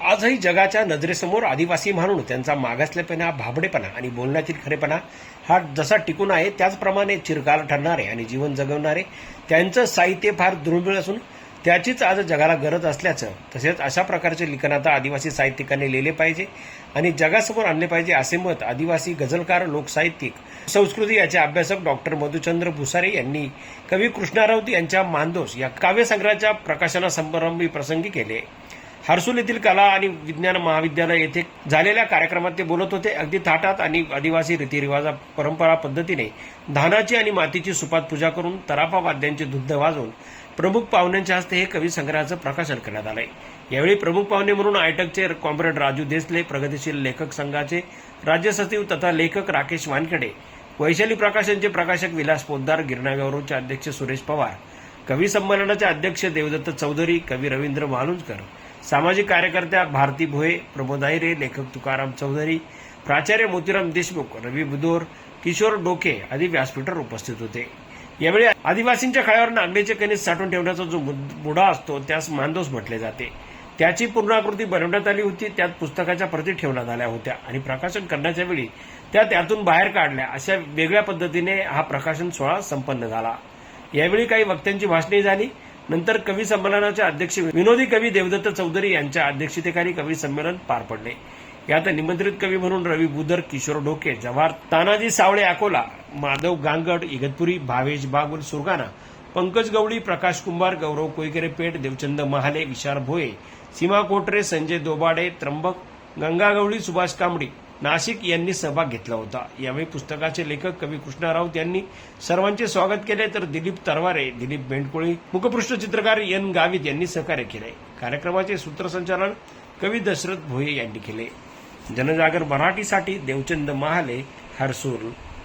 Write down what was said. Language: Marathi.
आजही जगाच्या नजरेसमोर आदिवासी म्हणून त्यांचा मागासलेपणा भाबडेपणा आणि बोलण्यातील खरेपणा हा जसा टिकून आहे त्याचप्रमाणे चिरकाल ठरणारे आणि जीवन जगवणारे त्यांचं साहित्य फार दुर्मिळ असून त्याचीच आज जगाला गरज असल्याचं तसेच अशा प्रकारचे लिखाण आता आदिवासी साहित्यिकांनी लिहिले पाहिजे आणि जगासमोर आणले पाहिजे असे मत आदिवासी गझलकार लोकसाहित्यिक संस्कृती याचे अभ्यासक डॉक्टर मधुचंद्र भुसारे यांनी कवी कृष्णा राऊत यांच्या मानदोस या काव्यसंग्रहाच्या प्रकाशना समारंभी प्रसंगी केले. हर्सुल येथील कला आणि विज्ञान महाविद्यालय येथे झालेल्या कार्यक्रमात ते बोलत होते. अगदी थाटात आणि आदिवासी रीतिरिवाजा परंपरा पद्धतीने धानाची आणि मातीची सुपात पूजा करून तराफा वाद्यांचे दुग्ध वाजवून प्रमुख पाहुण्यांच्या हस्ते हे कवी संग्रहाचं प्रकाशन करण्यात आलंय. यावेळी प्रमुख पाहुणे म्हणून आयटकचे कॉम्रेड राजू देसले प्रगतिशील लेखक संघाचे राज्य सचिव तथा लेखक राकेश वानखेडे वैशाली प्रकाशनचे प्रकाशक विलास पोद्दार गिरणा गौरवचे अध्यक्ष सुरेश पवार कवी संमेलनाचे अध्यक्ष देवदत्त चौधरी कवी रवींद्र मालुंजकर सामाजिक कार्यकर्त्या भारती भोये प्रमोद आहिरे लेखक तुकाराम चौधरी प्राचार्य मोतीराम देशमुख रवी बुदोर किशोर डोके आदी व्यासपीठावर उपस्थित होते. यावेळी आदिवासींच्या खाळ्यावर नागडीचे कणीस साठवून ठेवण्याचा जो मुढा असतो त्यास मानदोस म्हटले जाते. त्याची पूर्णाकृती बनवण्यात आली होती त्यात पुस्तकाच्या प्रती ठेवण्यात आल्या होत्या आणि प्रकाशन करण्याच्या वेळी त्या त्यातून बाहेर काढल्या. अशा वेगळ्या पद्धतीने हा प्रकाशन सोहळा संपन्न झाला. यावेळी काही वक्त्यांची भाषणे झाली. नंतर कवी संमेलनाचे अध्यक्ष विनोदी कवी देवदत्त चौधरी यांच्या अध्यक्षतेखाली कवी संमेलन पार पडले. यात निमंत्रित कवी म्हणून रवी बुदर किशोर डोके जव्हार तानाजी सावळे अकोला माधव गांगड इगतपुरी भावेश बागुल सुरगाणा पंकज गवळी प्रकाश कुंभार गौरव कोयकेरे पेठ देवचंद महाले विशाल भोये सीमा कोटरे संजय दोबाडे त्र्यंबक गंगा गवळी सुभाष कांबडी नाशिक यांनी सहभाग घेतला होता. यावेळी पुस्तकाचे लेखक कवी कृष्णा राऊत यांनी सर्वांचे स्वागत केले. तर दिलीप तरवारे दिलीप बेंडकोळी मुखपृष्ठ चित्रकार एन गावित यांनी सहकार्य केले. कार्यक्रमाचे सूत्रसंचालन कवी दशरथ भोये यांनी केले. जनजागर मराठीसाठी देवचंद महाले हरसूर